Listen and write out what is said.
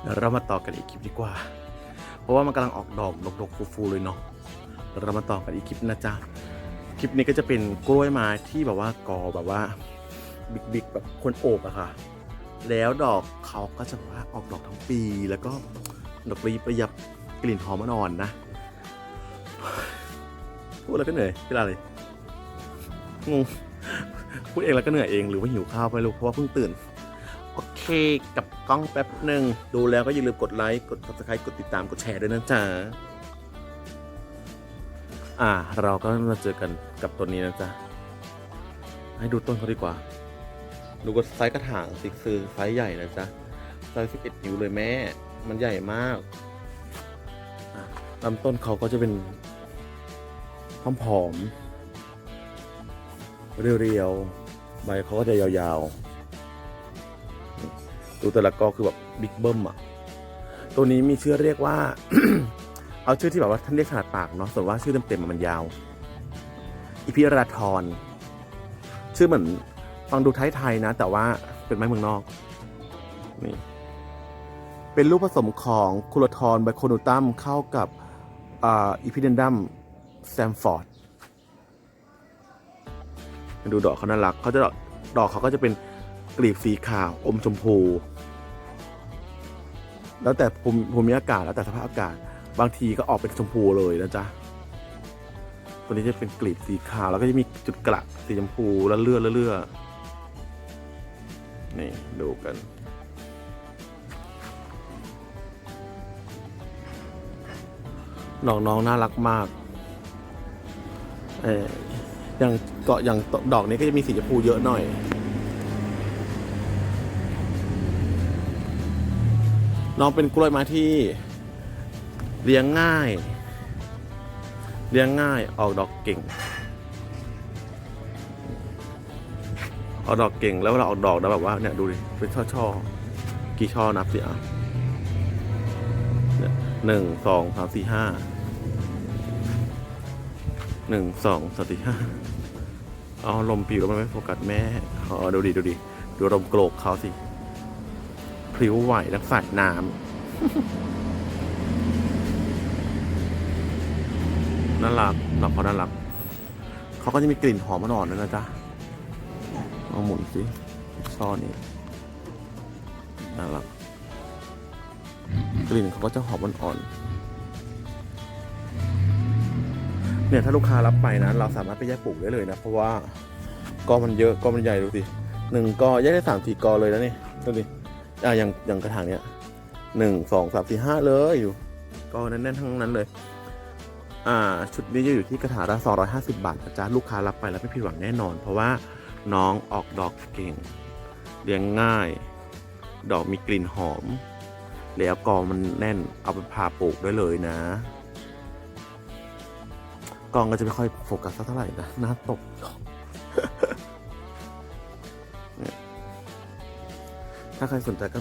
เดี๋ยวเรามาต่อกันอีกคลิปดีกว่า เพราะว่ามันกำลังออกดอกดกๆฟูๆเลยเนาะเดี๋ยวเรามาต่อกันอีกคลิปนะจ๊ะคลิปนี้ก็จะเป็นกล้วยไม้ที่แบบว่ากอแบบว่าบิ๊กๆแบบคนโอบอะค่ะ แล้วดอกเขาก็จะแบบว่าออกดอกทั้งปี แล้วก็ดอกรีประยับกลิ่นหอมอ่อนนะพูดแล้วก็เหนื่อยเวลาเลยงงพูดเองแล้วก็เหนื่อยเองหรือว่าหิวข้าวไปลูกเพราะว่าเพิ่งตื่น กับกล้องแป๊บหนึ่ง ดูแล้วก็อย่าลืมกดไลค์ กด subscribe กดติดตาม กดแชร์ด้วยนะจ๊ะ อ่า เราก็มาเจอกันกับตัวนี้นะจ๊ะ ให้ดูต้นเขาดีกว่า ดูก็ไซส์กระถางสิคือไซส์ใหญ่นะจ๊ะ ไซส์ 11 นิ้วเลยแม่ มันใหญ่มากลำต้นเขาก็จะเป็นผอมๆเรียวๆ ใบเขาก็จะยาวๆ ดูแต่ละกอคือแบบบิ๊กเบิ้มอะ ตัวนี้มีชื่อเรียกว่า เอาชื่อที่แบบว่าท่านเรียกถนัดปากเนาะ ส่วนว่าชื่อเต็มๆมันยาว อีพิราทรชื่อเหมือนฟังดูไทยๆนะ แต่ว่าเป็นไม้เมืองนอก นี่ เป็นลูกผสมของคูลทอนไบโคนูตัมเข้ากับอีพิเดนดัมแซมฟอร์ดดูดอกเขาน่ารักเขาจะดอกดอกเขาก็จะเป็นกลีบสีขาว อมชมพู แล้วแต่ภูมิภูมิอากาศแล้วแต่สภาพอากาศ บางทีก็ออกเป็นชมพูเลยนะจ๊ะตัวนี้จะเป็นกลีบสีขาวแล้วก็จะมีจุดกระสีชมพูแล้วเลื่อนเลื่อนนี่ดูกัน น้องน้องน่ารักมาก เอออย่างเกาะอย่างดอกนี้ก็จะมีสีชมพูเยอะหน่อย น้องเป็นกล้วยไม้ที่เลี้ยงง่าย เลี้ยงง่ายออกดอกเก่ง ออกดอกเก่งแล้วเวลาออกดอกแล้วแบบว่าเนี่ยดูดิเป็นช่อช่อๆกี่ช่อนับสิอะเนี่ยหนึ่งสองสามสี่ห้าหนึ่งสองสามสี่ห้าเอาลมปิวแล้วมันไม่โฟกัสแม่อ๋อดูดิดูดิดูลมโกรกเขาสิ พริ้วไหวและสาดน้ำน่ารักดอกเขาน่ารัก เขาก็จะมีกลิ่นหอมอ่อนๆด้วยนะจ๊ะเอาหมุนสิช่อนี้น่ารักกลิ่นเขาก็จะหอมอ่อนๆเนี่ยถ้าลูกค้ารับไปนะ เราสามารถไปแยกปลูกได้เลยนะ เพราะว่า กอมันเยอะกอมันใหญ่ดูสิหนึ่งกอแยกได้สามสี่กอเลยนะนี่ดูดิ อะอย่างอย่างกระถางเนี้ยหนึ่งสองสามสี่ห้าเลยอยู่ ก็แน่นๆทั้งนั้นเลย อ่า ชุดนี้จะอยู่ที่กระถางละสองร้อยห้าสิบบาทนะจ๊ะลูกค้ารับไปแล้วไม่ผิดหวังแน่นอน เพราะว่าน้องออกดอกเก่งเลี้ยงง่าย ดอกมีกลิ่นหอม แล้วกอมันแน่นเอาไปพาปลูกได้เลยนะ กองก็จะไม่ค่อยโฟกัสเท่าไหร่นะหน้าตก ถ้าใครสนใจก็